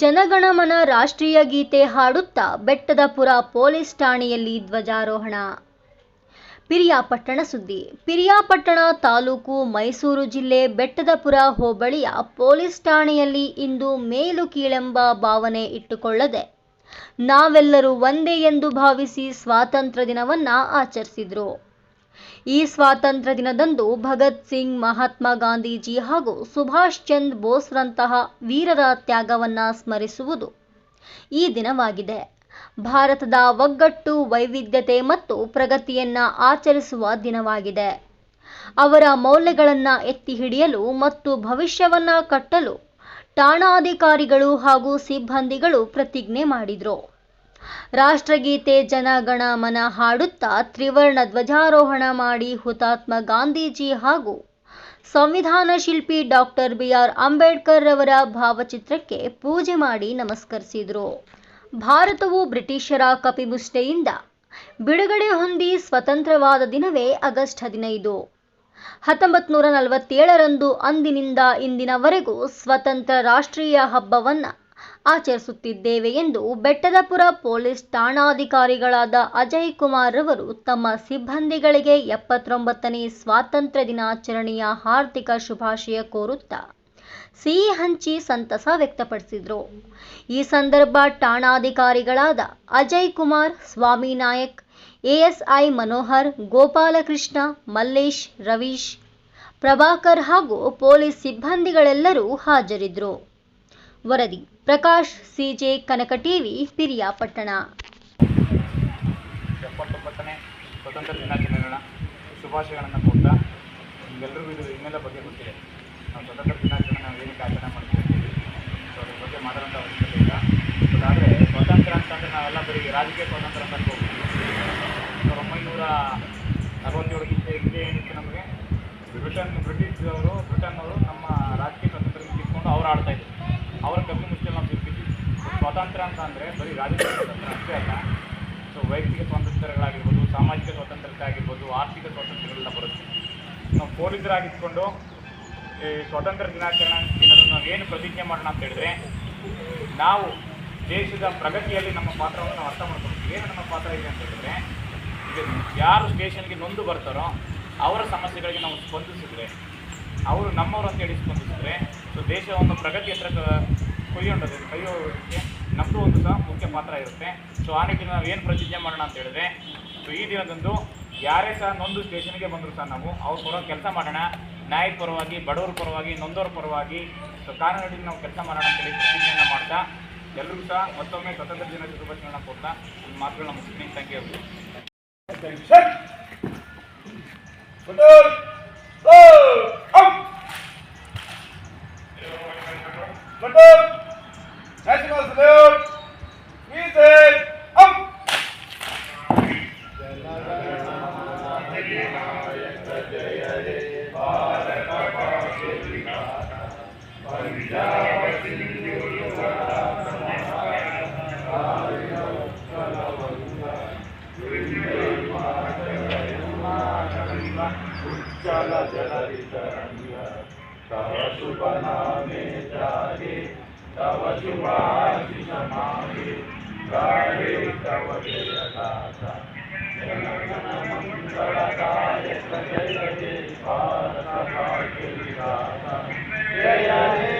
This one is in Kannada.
ಜನಗಣಮನ ರಾಷ್ಟ್ರೀಯ ಗೀತೆ ಹಾಡುತ್ತಾ ಬೆಟ್ಟದಪುರ ಪೊಲೀಸ್ ಠಾಣೆಯಲ್ಲಿ ಧ್ವಜಾರೋಹಣ. ಪಿರಿಯಾಪಟ್ಟಣ ಸುದ್ದಿ. ಪಿರಿಯಾಪಟ್ಟಣ ತಾಲೂಕು ಮೈಸೂರು ಜಿಲ್ಲೆ ಬೆಟ್ಟದಪುರ ಹೋಬಳಿಯ ಪೊಲೀಸ್ ಠಾಣೆಯಲ್ಲಿ ಇಂದು ಮೇಲು ಕೀಳೆಂಬ ಭಾವನೆ ಇಟ್ಟುಕೊಳ್ಳದೆ, ನಾವೆಲ್ಲರೂ ಒಂದೇ ಎಂದು ಭಾವಿಸಿ ಸ್ವಾತಂತ್ರ್ಯ ದಿನವನ್ನ ಆಚರಿಸಿದ್ರು. ಈ ಸ್ವಾತಂತ್ರ್ಯ ದಿನದಂದು ಭಗತ್ ಸಿಂಗ್, ಮಹಾತ್ಮ ಗಾಂಧೀಜಿ ಹಾಗೂ ಸುಭಾಷ್ ಚಂದ್ರ ಬೋಸ್ರಂತಹ ವೀರರ ತ್ಯಾಗವನ್ನ ಸ್ಮರಿಸುವುದು ಈ ದಿನವಾಗಿದೆ. ಭಾರತದ ಒಗ್ಗಟ್ಟು, ವೈವಿಧ್ಯತೆ ಮತ್ತು ಪ್ರಗತಿಯನ್ನ ಆಚರಿಸುವ ದಿನವಾಗಿದೆ. ಅವರ ಮೌಲ್ಯಗಳನ್ನ ಎತ್ತಿ ಹಿಡಿಯಲು ಮತ್ತು ಭವಿಷ್ಯವನ್ನ ಕಟ್ಟಲು ಠಾಣಾಧಿಕಾರಿಗಳು ಹಾಗೂ ಸಿಬ್ಬಂದಿಗಳು ಪ್ರತಿಜ್ಞೆ ಮಾಡಿದ್ರು. ರಾಷ್ಟ್ರಗೀತೆ ಜನಗಣ ಮನ ಹಾಡುತ್ತಾ ತ್ರಿವರ್ಣ ಧ್ವಜಾರೋಹಣ ಮಾಡಿ ಹುತಾತ್ಮ ಗಾಂಧೀಜಿ ಹಾಗೂ ಸಂವಿಧಾನ ಶಿಲ್ಪಿ ಡಾಕ್ಟರ್ ಬಿಆರ್ ಅಂಬೇಡ್ಕರ್ ರವರ ಭಾವಚಿತ್ರಕ್ಕೆ ಪೂಜೆ ಮಾಡಿ ನಮಸ್ಕರಿಸಿದರು. ಭಾರತವು ಬ್ರಿಟಿಷರ ಕಪಿಮುಷ್ಟಿಯಿಂದ ಬಿಡುಗಡೆ ಹೊಂದಿ ಸ್ವತಂತ್ರವಾದ ದಿನವೇ ಆಗಸ್ಟ್ ಹದಿನೈದು. ಹತ್ತೊಂಬತ್ತು ನೂರ ನಲವತ್ತೇಳರಂದು ಅಂದಿನಿಂದ ಇಂದಿನವರೆಗೂ ಸ್ವತಂತ್ರ ರಾಷ್ಟ್ರೀಯ ಹಬ್ಬವನ್ನ ಆಚರಿಸುತ್ತಿದ್ದೇವೆ ಎಂದು ಬೆಟ್ಟದಪುರ ಪೊಲೀಸ್ ಠಾಣಾಧಿಕಾರಿಗಳಾದ ಅಜಯ್ ಕುಮಾರ್ ರವರು ತಮ್ಮ ಸಿಬ್ಬಂದಿಗಳಿಗೆ ಎಪ್ಪತ್ತೊಂಬತ್ತನೇ ಸ್ವಾತಂತ್ರ್ಯ ದಿನಾಚರಣೆಯ ಹಾರ್ದಿಕ ಶುಭಾಶಯ ಕೋರುತ್ತಾ ಸಿಹಿ ಹಂಚಿ ಸಂತಸ ವ್ಯಕ್ತಪಡಿಸಿದರು. ಈ ಸಂದರ್ಭ ಠಾಣಾಧಿಕಾರಿಗಳಾದ ಅಜಯ್ ಕುಮಾರ್, ಸ್ವಾಮಿ ನಾಯಕ್, ಎಎಸ್ಐ ಮನೋಹರ್, ಗೋಪಾಲಕೃಷ್ಣ, ಮಲ್ಲೇಶ್, ರವೀಶ್, ಪ್ರಭಾಕರ್ ಹಾಗೂ ಪೊಲೀಸ್ ಸಿಬ್ಬಂದಿಗಳೆಲ್ಲರೂ ಹಾಜರಿದ್ದರು. ವರದಿ ಪ್ರಕಾಶ್, ಸಿಜೆ, ಕನಕ ಟಿವಿ ಪಿರಿಯಾಪಟ್ಟಣ ಎಪ್ಪತ್ತೊಂಬತ್ತನೇ ಸ್ವತಂತ್ರ ದಿನಾಚರಣೆಗಳ ಶುಭಾಶಯಗಳನ್ನು ಕೊಡ್ತಾ ನಿಮ್ಗೆಲ್ರಿಗೂ ಇದು ಹಿನ್ನೆಲೆ ಬಗ್ಗೆ ಗೊತ್ತಿದೆ. ನಾವು ಸ್ವತಂತ್ರ ದಿನಾಚರಣೆ ನಾವು ಏನಕ್ಕೆ ಆಚರಣೆ ಮಾಡ್ತೀವಿ ಸೊ ಅದ್ರ ಬಗ್ಗೆ ಮಾತಾಡೋಂಥ ಅವಶ್ಯಕತೆ ಇಲ್ಲ. ಬಟ್ ಆದರೆ ಸ್ವಾತಂತ್ರ್ಯ ಅಂತಂದರೆ ನಾವೆಲ್ಲ ಬರೀ ರಾಜಕೀಯ ಸ್ವಾತಂತ್ರ್ಯ ಅಂತ ಹೋಗ್ತೀವಿ ಸಾವಿರದ ಒಂಬೈನೂರ ನಲವತ್ತೇಳಕ್ಕಿಂತ ಹಿಂದೆ ಏನಿತ್ತು ನಮಗೆ? ಬ್ರಿಟನ್, ಬ್ರಿಟಿಷ್ ಅವರು, ಬ್ರಿಟನ್ ಅವರು ನಮ್ಮ ರಾಜಕೀಯ ಸ್ವಾತಂತ್ರ್ಯ ಕಿತ್ಕೊಂಡು ಅವ್ರು ಆಡ್ತಾ ಅವರ ಕಮ್ಮಿ ಮುಷ್ಟಿಯಲ್ಲಿ ನಾವು ಸಿಕ್ಕಿದ್ವಿ ಸ್ವಾತಂತ್ರ್ಯ ಅಂತ ಅಂದರೆ ಬರೀ ರಾಜಕೀಯ ಸ್ವಾತಂತ್ರ್ಯ ಅಷ್ಟೇ ಅಲ್ಲ. ಸೊ ವೈಯಕ್ತಿಕ ಸ್ವಾತಂತ್ರ್ಯಗಳಾಗಿರ್ಬೋದು, ಸಾಮಾಜಿಕ ಸ್ವಾತಂತ್ರ್ಯತೆ ಆಗಿರ್ಬೋದು, ಆರ್ಥಿಕ ಸ್ವಾತಂತ್ರ್ಯಗಳೆಲ್ಲ ಬರುತ್ತೆ. ನಾವು ಪೊಲೀಸರಾಗಿದ್ಕೊಂಡು ಈ ಸ್ವಾತಂತ್ರ್ಯ ದಿನಾಚರಣೆ ದಿನದಂದು ನಾವು ಏನು ಪ್ರತಿಜ್ಞೆ ಮಾಡೋಣ ಅಂತ ಹೇಳಿದ್ರೆ, ನಾವು ದೇಶದ ಪ್ರಗತಿಯಲ್ಲಿ ನಮ್ಮ ಪಾತ್ರವನ್ನು ನಾವು ಅರ್ಥ ಮಾಡ್ಕೊಳ್ತೀವಿ. ಏನು ನಮ್ಮ ಪಾತ್ರ ಇದೆ ಅಂತ ಹೇಳಿದ್ರೆ, ಈಗ ಯಾರು ಸ್ಟೇಷನ್ಗೆ ನೊಂದು ಬರ್ತಾರೋ, ಅವರ ಸಮಸ್ಯೆಗಳಿಗೆ ನಾವು ಸ್ಪಂದಿಸಿದ್ರೆ, ಅವರು ನಮ್ಮವರು ಅಂತೇಳಿ ಸ್ಪಂದಿಸಿದ್ರೆ, ಸೊ, ದೇಶ ಒಂದು ಪ್ರಗತಿ ಹತ್ರ ಕೊಯ್ಯೊಂಡದು ಕೈಯೋಕ್ಕೆ ನಮ್ಮದು ಒಂದು ಸಹ ಮುಖ್ಯ ಪಾತ್ರ ಇರುತ್ತೆ. ಸೊ ಆ ನಿಟ್ಟಿನಲ್ಲಿ ನಾವು ಏನು ಪ್ರತಿಜ್ಞೆ ಮಾಡೋಣ ಅಂತ ಹೇಳಿದ್ರೆ ಸೊ ಈ ದಿನದಂದು ಯಾರೇ ಸಹ ನೊಂದು ಸ್ಟೇಷನ್ಗೆ ಬಂದರೂ ಸಹ ನಾವು ಅವ್ರ ಪರ ಕೆಲಸ ಮಾಡೋಣ. ನ್ಯಾಯದ ಪರವಾಗಿ, ಬಡವರ ಪರವಾಗಿ, ನೊಂದವ್ರ ಪರವಾಗಿ ಸೊ ಕಾನೂನಿನಲ್ಲಿ ನಾವು ಕೆಲಸ ಮಾಡೋಣ ಅಂತೇಳಿ ಪ್ರತಿಜ್ಞೆಯನ್ನು ಮಾಡ್ತಾ ಎಲ್ಲರೂ ಸಹ ಮತ್ತೊಮ್ಮೆ ಸ್ವತಂತ್ರ ದಿನ ಶುಭಾಶಯಗಳನ್ನ ಕೊಡ್ತಾ ಮಾತುಗಳನ್ನ ಮುಗಿಸ್ತೀನಿ. ಥ್ಯಾಂಕ್ ಯು जल जल तव शुभ नामे जागे तव शुभाशि समागे गाये तव जय दाता जय हरे